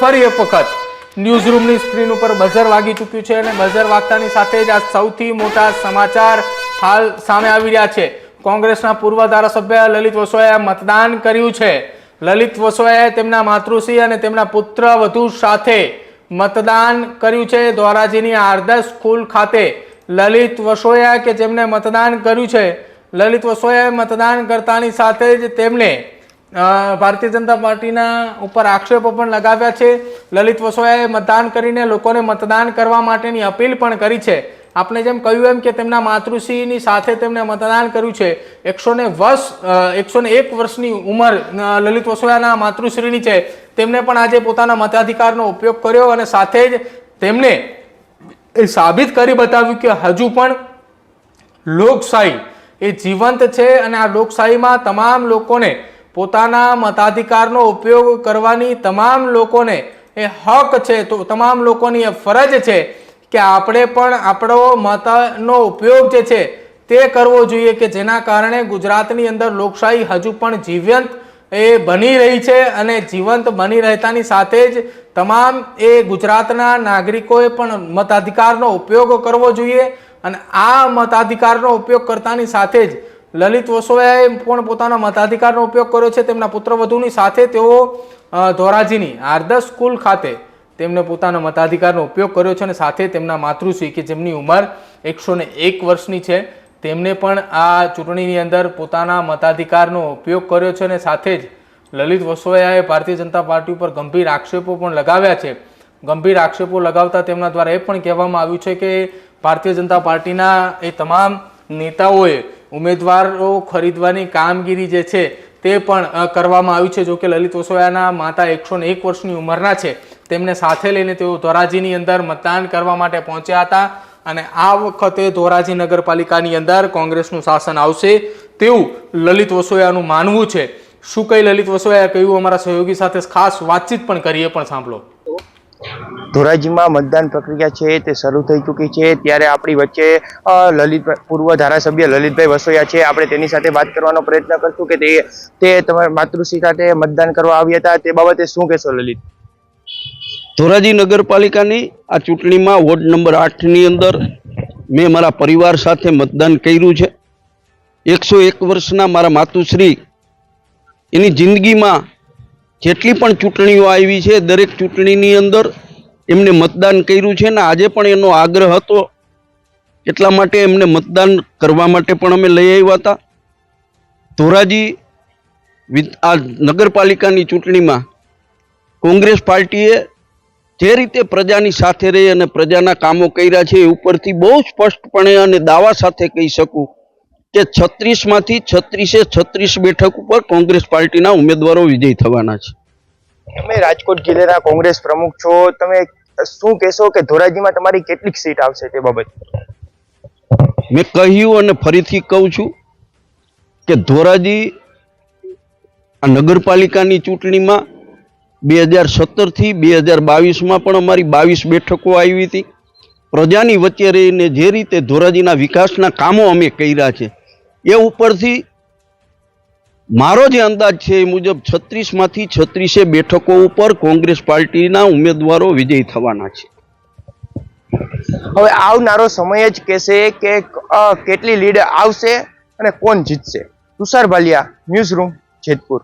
ફરી એક વખત ન્યૂઝ રૂમની સ્ક્રીન ઉપર બઝર વાગી ચૂક્યું છે અને બઝર વાગતાની સાથે જ આ સૌથી મોટા સમાચાર હાલ સામે આવી રહ્યા છે. કોંગ્રેસના પૂર્વ ધારાસભ્ય લલિત વસોયાએ મતદાન કર્યું છે. લલિત વસોયાએ તેમના માતૃશ્રી અને તેમના પુત્ર વધુ સાથે મતદાન કર્યું છે. ધોરાજીની આદર્શ સ્કૂલ ખાતે લલિત વસોયા કે જેમને મતદાન કર્યું છે લલિત વસોયાએ મતદાન કરતાની સાથે જ તેમને અ, ભારતીય જનતા પાર્ટીના ઉપર આક્ષેપો પણ લગાવ્યા છે. લલિત વસોયાએ મતદાન કરીને લોકોને મતદાન કરવા માટેની અપીલ પણ કરી છે. આપણે જેમ કહ્યું એમ કે તેમના માતૃશ્રીની સાથે તેમણે મતદાન કર્યું છે. એકસો ને વર્ષ એકસો ને એક વર્ષની ઉંમર લલિત વસોયાના માતૃશ્રીની છે. તેમણે પણ આજે પોતાના મતાધિકારનો ઉપયોગ કર્યો અને સાથે જ તેમણે એ સાબિત કરી બતાવ્યું કે હજુ પણ લોકશાહી એ જીવંત છે અને આ લોકશાહીમાં તમામ લોકોને પોતાના મતાધિકારનો ઉપયોગ કરવાની તમામ લોકોને એ હક છે, તો તમામ લોકોની એ ફરજ છે કે આપણે પણ આપણો મતનો ઉપયોગ જે છે તે કરવો જોઈએ કે જેના કારણે ગુજરાતની અંદર લોકશાહી હજુ પણ જીવંત એ બની રહી છે અને જીવંત બની રહેતાની સાથે જ તમામ એ ગુજરાતના નાગરિકોએ પણ મતાધિકારનો ઉપયોગ કરવો જોઈએ અને આ મતાધિકારનો ઉપયોગ કરતાની સાથે જ લલિત વસોયાએ પણ પોતાના મતાધિકારનો ઉપયોગ કર્યો છે. તેમના પુત્રવધુની સાથે તેઓ ધોરાજીની આદર્શ સ્કૂલ ખાતે તેમને પોતાના મતાધિકારનો ઉપયોગ કર્યો છે અને સાથે તેમના માતૃશ્રી કે જેમની ઉંમર એકસો એક વર્ષની છે, તેમને પણ આ ચૂંટણીની અંદર પોતાના મતાધિકારનો ઉપયોગ કર્યો છે અને સાથે જ લલિત વસોયાએ ભારતીય જનતા પાર્ટી ઉપર ગંભીર આક્ષેપો પણ લગાવ્યા છે. ગંભીર આક્ષેપો લગાવતા તેમના દ્વારા એ પણ કહેવામાં આવ્યું છે કે ભારતીય જનતા પાર્ટીના એ તમામ નેતાઓએ ઉમેદવારો ખરીદવાની કામગીરી જે છે તે પણ કરવામાં આવી છે. જો કે લલિત વસોયાના માતા એકસો એક વર્ષની ઉંમરના છે. તેમને સાથે લઈને તેઓ ધોરાજીની અંદર મતદાન કરવા માટે પહોંચ્યા હતા અને આ વખતે ધોરાજી નગરપાલિકાની અંદર કોંગ્રેસનું શાસન આવશે તેવું લલિત વસોયાનું માનવું છે. શું કઈ લલિત વસોયાએ કહ્યું અમારા સહયોગી સાથે ખાસ વાતચીત પણ કરીએ પણ સાંભળો. ધોરાજીમાં મતદાન પ્રક્રિયા છે, તે શરૂ થઈ ચૂકી છે. ત્યારે આપણી વચ્ચે લલિત પૂર્વ ધારાસભ્ય લલિતભાઈ વસોયા છે. આપણે તેની સાથે વાત કરવાનો પ્રયત્ન કરશું કે તે તે તમારા માતૃશ્રી સાથે મતદાન કરવા આવ્યા હતા. તે બાબતે શું કહેશો લલિત? ધોરાજી નગરપાલિકાની આ ચૂંટણીમાં વોર્ડ નંબર આઠની અંદર મેં મારા પરિવાર સાથે મતદાન કર્યું છે. એકસો એક વર્ષના મારા માતુશ્રી એની જિંદગીમાં જેટલી પણ ચૂંટણીઓ આવી છે, દરેક ચૂંટણીની અંદર એમને મતદાન કર્યું છે ને આજે પણ એનો આગ્રહ હતો. એટલા માટે એમને મતદાન કરવા માટે પણ અમે લઈ આવ્યા હતા. ધોરાજી આ નગરપાલિકાની ચૂંટણીમાં કોંગ્રેસ પાર્ટીએ જે રીતે પ્રજાની સાથે રહી અને પ્રજાના કામો કર્યા છે એ ઉપરથી બહુ સ્પષ્ટપણે અને દાવા સાથે કહી શકું કે છત્રીસમાંથી છત્રીસે છત્રીસ બેઠક ઉપર કોંગ્રેસ પાર્ટીના ઉમેદવારો વિજય થવાના છે. તમે રાજકોટ જિલ્લાના કોંગ્રેસ પ્રમુખ છો. તમે શું કહેશો કે ધોરાજીમાં તમારી કેટલીક સીટ આવશે તે બાબત? મેં કહ્યું અને ફરીથી કહું છું કે ધોરાજી આ નગરપાલિકાની ચૂંટણીમાં બે હજાર સત્તરથી બે હજાર બાવીસમાં પણ અમારી બાવીસ બેઠકો આવી હતી. પ્રજાની વચ્ચે રહીને જે રીતે ધોરાજીના વિકાસના કામો અમે કર્યા છે, એ ઉપરથી મારો જે અંદાજ છે એ મુજબ છત્રીસમાંથી છત્રીસે બેઠકો ઉપર કોંગ્રેસ પાર્ટીના ઉમેદવારો વિજયી થવાના છે. હવે આવનારો સમય જ કહેશે કે કેટલી લીડ આવશે અને કોણ જીતશે. Tushar Bhaliya news room Jetpur.